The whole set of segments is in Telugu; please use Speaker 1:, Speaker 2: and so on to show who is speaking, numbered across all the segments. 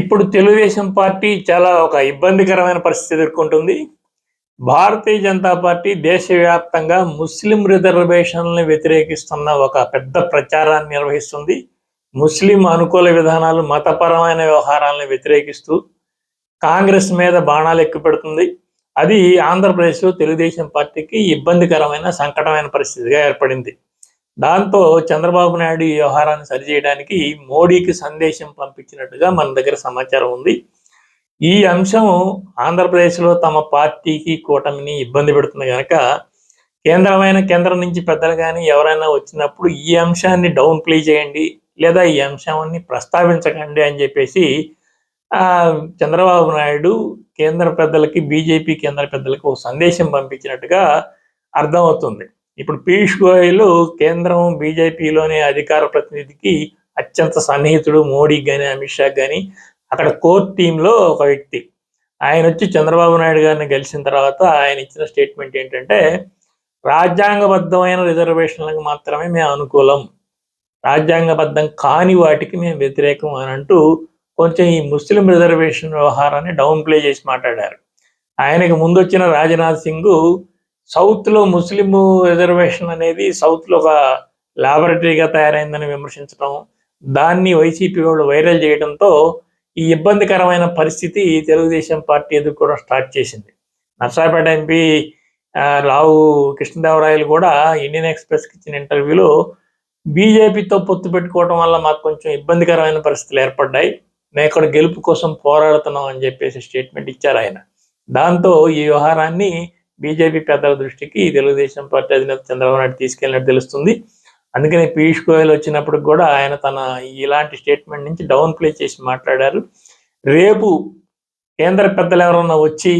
Speaker 1: ఇప్పుడు తెలుగుదేశం పార్టీ చాలా ఒక ఇబ్బందికరమైన పరిస్థితి ఎదుర్కొంటుంది. భారతీయ జనతా పార్టీ దేశవ్యాప్తంగా ముస్లిం రిజర్వేషన్లను వ్యతిరేకిస్తున్న ఒక పెద్ద ప్రచారాన్ని నిర్వహిస్తుంది. ముస్లిం అనుకూల విధానాలు మతపరమైన వ్యవహారాలను వ్యతిరేకిస్తూ కాంగ్రెస్ మీద బాణాలు ఎక్కుపెడుతుంది. అది ఆంధ్రప్రదేశ్లో తెలుగుదేశం పార్టీకి ఇబ్బందికరమైన సంకటమైన పరిస్థితిగా ఏర్పడింది. దాంతో చంద్రబాబు నాయుడు ఈ వ్యవహారాన్ని సరిచేయడానికి మోడీకి సందేశం పంపించినట్టుగా మన దగ్గర సమాచారం ఉంది. ఈ అంశం ఆంధ్రప్రదేశ్లో తమ పార్టీకి కూటమిని ఇబ్బంది పెడుతుంది కనుక కేంద్రమైన కేంద్రం నుంచి పెద్దలు కానీ ఎవరైనా వచ్చినప్పుడు ఈ అంశాన్ని డౌన్ ప్లే చేయండి లేదా ఈ అంశాన్ని ప్రస్తావించకండి అని చెప్పేసి ఆ, చంద్రబాబు నాయుడు కేంద్ర పెద్దలకి బీజేపీ కేంద్ర పెద్దలకు ఒక సందేశం పంపించినట్టుగా అర్థమవుతుంది. ఇప్పుడు పీయూష్ గోయల్ కేంద్రం బీజేపీలోని అధికార ప్రతినిధికి అత్యంత సన్నిహితుడు మోడీ కానీ అమిత్ షా కానీ అక్కడ కోర్ టీంలో ఒక వ్యక్తి. ఆయన వచ్చి చంద్రబాబు నాయుడు గారిని గెలిచిన తర్వాత ఆయన ఇచ్చిన స్టేట్మెంట్ ఏంటంటే రాజ్యాంగబద్ధమైన రిజర్వేషన్లకు మాత్రమే మేము అనుకూలం. రాజ్యాంగబద్ధం కాని వాటికి మేము వ్యతిరేకం అని అంటూ కొంచెం ఈ ముస్లిం రిజర్వేషన్ వ్యవహారాన్ని డౌన్ ప్లే చేసి మాట్లాడారు. ఆయనకు ముందు వచ్చిన రాజ్నాథ్ సింగ్ సౌత్లో ముస్లిం రిజర్వేషన్ అనేది సౌత్లో ఒక లాబొరేటరీగా తయారైందని విమర్శించడం దాన్ని వైసీపీ వాళ్ళు వైరల్ చేయడంతో ఈ ఇబ్బందికరమైన పరిస్థితి తెలుగుదేశం పార్టీ ఎదుర్కోవడం స్టార్ట్ చేసింది. నర్సాపేట ఎంపీ రావు కృష్ణదేవరాయలు కూడా ఇండియన్ ఎక్స్ప్రెస్కి ఇచ్చిన ఇంటర్వ్యూలో బీజేపీతో పొత్తు పెట్టుకోవడం వల్ల మాకు కొంచెం ఇబ్బందికరమైన పరిస్థితులు ఏర్పడ్డాయి. మేము ఇక్కడ గెలుపు కోసం పోరాడుతున్నాం అని చెప్పేసి స్టేట్మెంట్ ఇచ్చారు ఆయన. దాంతో ఈ వ్యవహారాన్ని బీజేపీ పెద్దల దృష్టికి తెలుగుదేశం పార్టీ అధినేత చంద్రబాబు నాయుడు తీసుకెళ్ళినట్టు తెలుస్తుంది. అందుకని పీయూష్ గోయల్ వచ్చినప్పుడు కూడా ఆయన తన ఇలాంటి స్టేట్మెంట్ నుంచి డౌన్ ప్లే చేసి మాట్లాడారు. రేపు కేంద్ర పెద్దలు ఎవరన్నా వచ్చి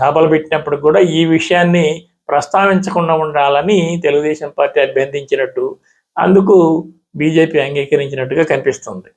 Speaker 1: సభలు పెట్టినప్పుడు కూడా ఈ విషయాన్ని ప్రస్తావించకుండా ఉండాలని తెలుగుదేశం పార్టీ అభ్యర్థించినట్టు అందుకు బీజేపీ అంగీకరించినట్టుగా కనిపిస్తుంది.